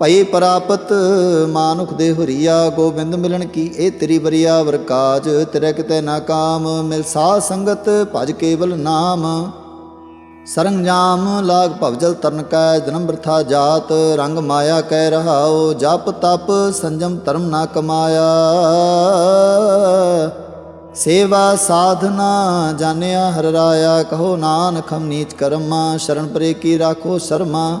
ਭਈ ਪ੍ਰਾਪਤ ਮਾਨੁਖ ਦੇ ਹੁਰੀਆ, ਗੋਬਿੰਦ ਮਿਲਣ ਕੀ? ਇਹ ਤੇਰੀ ਬਰੀਆ ਵਰਕਾਜ ਤੇਰੇ ਕਿਤੇ ਨਾ ਕਾਮ, ਮਿਲ ਸਾਧ ਸੰਗਤ ਭਜ ਕੇਵਲ ਨਾਮ। ਸਰੰਜਾਮ ਲਾਗ ਭਵਜਲ ਤਰਨ ਕੈ ਜਨਮ ਬਰਥਾ ਜਾਤ, ਰੰਗ ਮਾਇਆ ਕਹਿ ਰਹਾਓ ਜਪ ਤਪ ਸੰਜਮ ਧਰਮ ਨਾ ਕਮਾਇਆ। ਸੇਵਾ ਸਾਧਨਾ ਜਾਣਿਆ ਹਰ ਰਾਇਆ, ਕਹੋ ਨਾਨਕ ਹਮ ਨੀਚ ਕਰਮਾ, ਸ਼ਰਨ ਪਰੇ ਕੀ ਰਾਖੋ ਸ਼ਰਮਾ।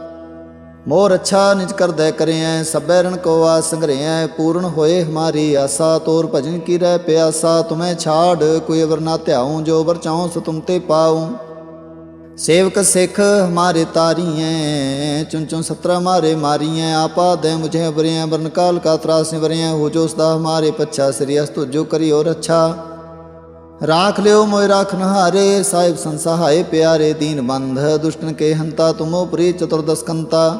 ਮੋਰ ਅੱਛਾ ਨਿਜ ਕਰਦੈ ਕਰਿਐ, ਸਭੈ ਰਣ ਕੋ ਆ ਸੰਗਰਿਐ, ਪੂਰਨ ਹੋਏ ਹਮਾਰੀ ਆਸਾ, ਤੋਰ ਭਜਨ ਕੀ ਰਹਿ ਪਿਆਸਾ, ਤੁਮੈ ਛਾੜ ਕੋਈ ਅਵਰ ਨਾ ਧਿਆਉ, ਜੋ ਵਰ ਚਾਉ ਸੋ ਤੁਮ ਤੇ ਪਾਉ। ਸੇਵਕ ਸਿੱਖ ਹਮਾਰੇ ਤਾਰੀਐ ਚੁਨ ਚੁਨ ਸਤਰਾ ਮਾਰੇ ਮਾਰੀਐ, ਆਪਾ ਦੇ ਮੁਝੇ ਬਰਿਐ ਬਰਨ ਕਾਲ ਕਾ ਤਰਾਸ ਵਰਿਐ, ਹੋ ਜੋ ਸਦਾ ਹਮਾਰੇ ਪੱਛਾ, ਸ੍ਰੀ ਅਸਤੁ ਜੋ ਕਰਿਓ ਰੱਛਾ ਰਾਖ ਲਿਓ ਮੋਇ ਰਾਖਨ ਹਾਰੇ ਸਾਹਿਬ ਸੰਸਹਾਏ ਪਿਆਰੇ ਦੀਨ ਬੰਧ, ਦੁਸ਼ਟਨ ਕੇ ਹੰਤਾ ਤੁਮੋ ਪ੍ਰੀ ਚਤੁਰਦਸਕੰਤਾ।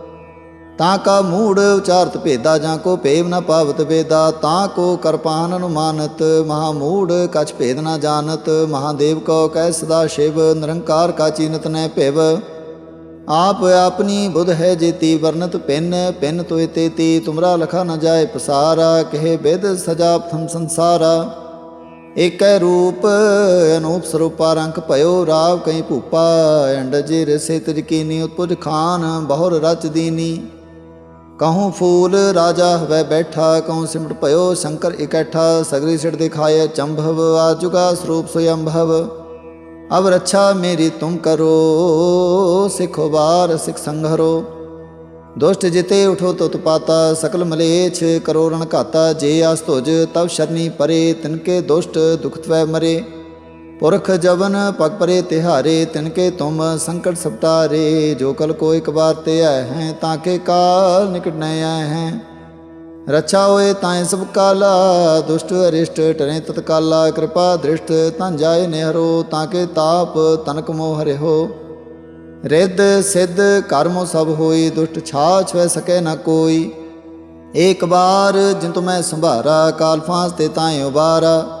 ਤਾਂ ਕਾ ਮੂੜ ਉਚਾਰਤ ਭੇਦਾ ਜਾਂ ਕੋ ਭੇਵ ਨ ਪਾਵਤ ਵੇਦਾ, ਤਾਂ ਕੋ ਕਰਪਾਨ ਅਨੁਮਾਨਤ, ਮਹਾ ਮੂੜ ਕਛ ਭੇਦ ਨ ਜਾਣਤ, ਮਹਾਦੇਵ ਕੋ ਕਹਿ ਸਦਾ ਸ਼ਿਵ, ਨਿਰੰਕਾਰ ਕਾ ਚੀਨਤ ਨੈ ਭਿਵ। ਆਪ ਆਪਣੀ ਬੁਧ ਹੈ ਜੇਤੀ ਵਰਨਤ ਪਿੰਨ ਪਿੰਨ ਤੋਇ ਤੇਤੀ, ਤੁਮਰਾ ਲਖਾ ਨ ਜਾਏ ਪਸਾਰਾ, ਕਹੇ ਬੇਦ ਸਜਾ ਪ੍ਰਥਮ ਸੰਸਾਰਾ। ਏਕੈ ਰੂਪ ਅਨੂਪ ਸਰੂਪਾ ਰੰਕ ਭਇਓ, ਰਾਵ ਕਈ ਭੂਪਾ ਅੰਡ ਜੇ ਰਸੇ ਤਿਜ ਉਤਪੁਜ ਖਾਨ, ਬਹੁਰ ਰਚ ਦੀਨੀ। ਕਹੂੰ ਫੂਲ ਰਾਜਾ ਹਵੈ ਬੈਠਾ, ਕਹੂੰ ਸਿਮਟ ਭਇਓ ਸ਼ੰਕਰ ਇਕੱਠਾ, ਸਗਰੀ ਸਿੜ ਦਿਖਾਏ ਚੰਭਵ, ਆ ਆਜੁਗਾ ਸਰੂਪ ਸੁਯੰਭਵ ਅਬ ਰੱਛਾ ਮੇਰੀ ਤੁਮ ਕਰੋ, ਸਿਖੋ ਬਾਰ ਸਿਖ ਸੰਘਰੋ। ਦੁਸ਼ਟ ਜਿਤੇ ਉਠੋ ਤੁਤ ਪਾਤਾ, ਸਕਲ ਮਲੇਛ ਕਰੋ ਰਣ ਘਾਤਾ, ਜੇ ਆਸ ਤੁਜ ਤਬ ਸ਼ਰਨੀ ਪਰੇ ਤਿਨਕੇ ਦੁਸ਼ਟ ਦੁਖ ਤਵੈ ਮਰੇ। ਪੁਰਖ ਜਵਨ ਪਗ ਪਰੇ ਤਿਹਾਰੇ ਤਿਨਕੇ ਤੁਮ ਸੰਕਟ ਸਪਟਾਰੇ ਜੋ ਕਲ ਕੋ ਇਕ ਬਾਰ ਤੇ ਆਏ ਹੈ, ਤਾਂ ਕੇ ਕਾਲ ਨਿਕਟ ਨ ਆਏ ਹੈ। ਰਛਾ ਹੋਏ ਤਾਏ ਸਭ ਕਾਲਾ, ਦੁਸ਼ਟ ਅਰਿਸ਼ਟ ਟਰੇ ਤਤਕਾਲਾ, ਕਿਰਪਾ ਦ੍ਰਿਸ਼ਟ ਤਾਂ ਜਾਏ ਨਿਹਰੋ, ਤਾਂ ਕੇ ਤਾਪ ਤਨਕ ਮੋਹ ਹਰਿਓ ਰਿੱਧ ਸਿੱਧ ਕਰਮੋ ਸਭ ਹੋਈ, ਦੁਸ਼ਟ ਛਾਛ ਵੈ ਸਕੈ ਨਾ ਕੋਈ। ਏਕ ਬਾਰ ਜਿਨ ਤੁਮੈ ਸੰਭਾਰਾ, ਕਾਲ ਫਾਂਸ ਤੇ ਤਾਏ ਉਬਾਰਾ।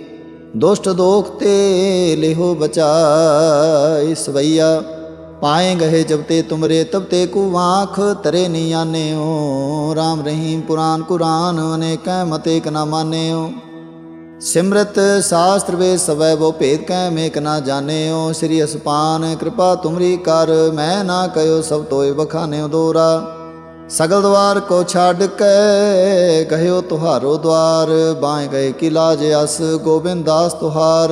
ਦੁਸ਼ਟ ਦੋਖ ਤੇ ਲਿਹੋ ਬਚਾਈ ਸਵਈਆ। ਪਾਏ ਗਏ ਜਬ ਤੇ ਤੁਮਰੇ, ਤਬ ਤੇ ਕੂ ਆਂਖ ਤਰੇ ਨੀ ਆਨਿਓ RAM ਰਹੀਮ ਪੁਰਾਨ ਕੁਰਾਨ, ਅਨੇਕੈ ਮਤੇ ਕ ਨਾ ਮਾਨਿਓ ਸਿਮਰਤ ਸ਼ਾਸਤਰ ਵੇ ਸਵੈ ਬੋ ਭੇਦ ਕੈ ਮੇਕ ਨਾ ਜਾਣਿਓ ਸ੍ਰੀ ਅਸਪਾਨ, ਕਿਰਪਾ ਤੁਮਰੀ ਕਰ, ਮੈਂ ਨਾ ਕਯੋ ਸਭ ਤੋਏ ਬਖਾਨਿਓ ਦੋਰਾ। ਸਗਲ ਦਵਾਰ ਕੋ ਛੱਡ ਕੇ ਗਹਿਓ ਤੁਹਾਰੋ ਦਵਾਰ ਬਾਏ ਗਏ ਕੀ ਲਾਜ ਅਸ ਗੋਬਿੰਦ ਦਾਸ ਤੁਹਾਰ।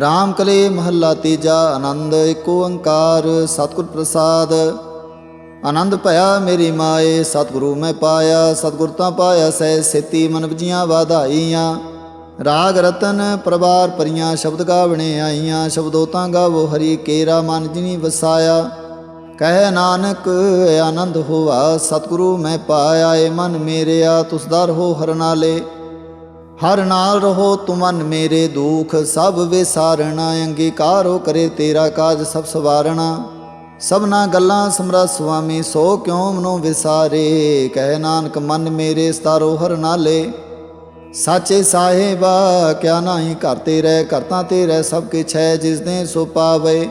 ਰਾਮ ਕਲੇ ਮਹੱਲਾ ਤੀਜਾ, ਆਨੰਦ ਏਕ ਓੰਕਾਰ ਸਤਿਗੁਰ ਪ੍ਰਸਾਦ। ਆਨੰਦ ਭਇਆ ਮੇਰੀ ਮਾਏ, ਸਤਿਗੁਰੂ ਮੈਂ ਪਾਇਆ, ਸਤਿਗੁਰ ਤਾਂ ਪਾਇਆ ਸਹਿ ਸੇਤੀ, ਮਨ ਵਜੀਆਂ ਵਾਧਾਈਆਂ। ਰਾਗ ਰਤਨ ਪ੍ਰਵਾਰ ਪਰੀਆਂ ਸ਼ਬਦ ਗਾਵਣੇ ਆਈਆਂ, ਸ਼ਬਦੋ ਤਾਂ ਗਾਵੋ ਹਰੀ ਕੇਰਾ, ਮਨ ਜਿਨੀ ਵਸਾਇਆ। ਕਹਿ ਨਾਨਕ, ਆਨੰਦ ਹੋਵਾ ਸਤਿਗੁਰੂ ਮੈਂ ਪਾਇਆ ਏ ਮਨ ਮੇਰਿਆ, ਤੁਸ ਦਰ ਹੋ ਹਰ ਨਾਲੇ ਹਰ ਨਾਲ ਰਹੋ ਤੁਮਨ ਮੇਰੇ ਦੁਖ, ਸਭ ਵਿਸਾਰਣਾ, ਅੰਗੀਕਾਰੋ ਕਰੇ ਤੇਰਾ ਕਾਜ ਸਭ ਸਵਾਰਣਾ। ਸਭਨਾ ਗੱਲਾਂ ਸਮਰਾ ਸੁਆਮੀ, ਸੋ ਕਿਉ ਮਨੋ ਵਿਸਾਰੇ? ਕਹਿ ਨਾਨਕ, ਮਨ ਮੇਰੇ ਸਤਾਰੋ ਹਰ ਨਾਲੇ ਸਾਚੇ ਸਾਹਿਬਾ, ਕਿਆ ਨਾਹੀ ਘਰ ਤੇ ਰਹਿ ਕਰਤਾ ਤੇ ਰਹਿ ਸਭ ਕਿਛ ਹੈ ਜਿਸ ਨੇ ਸੋ ਪਾਵੇ।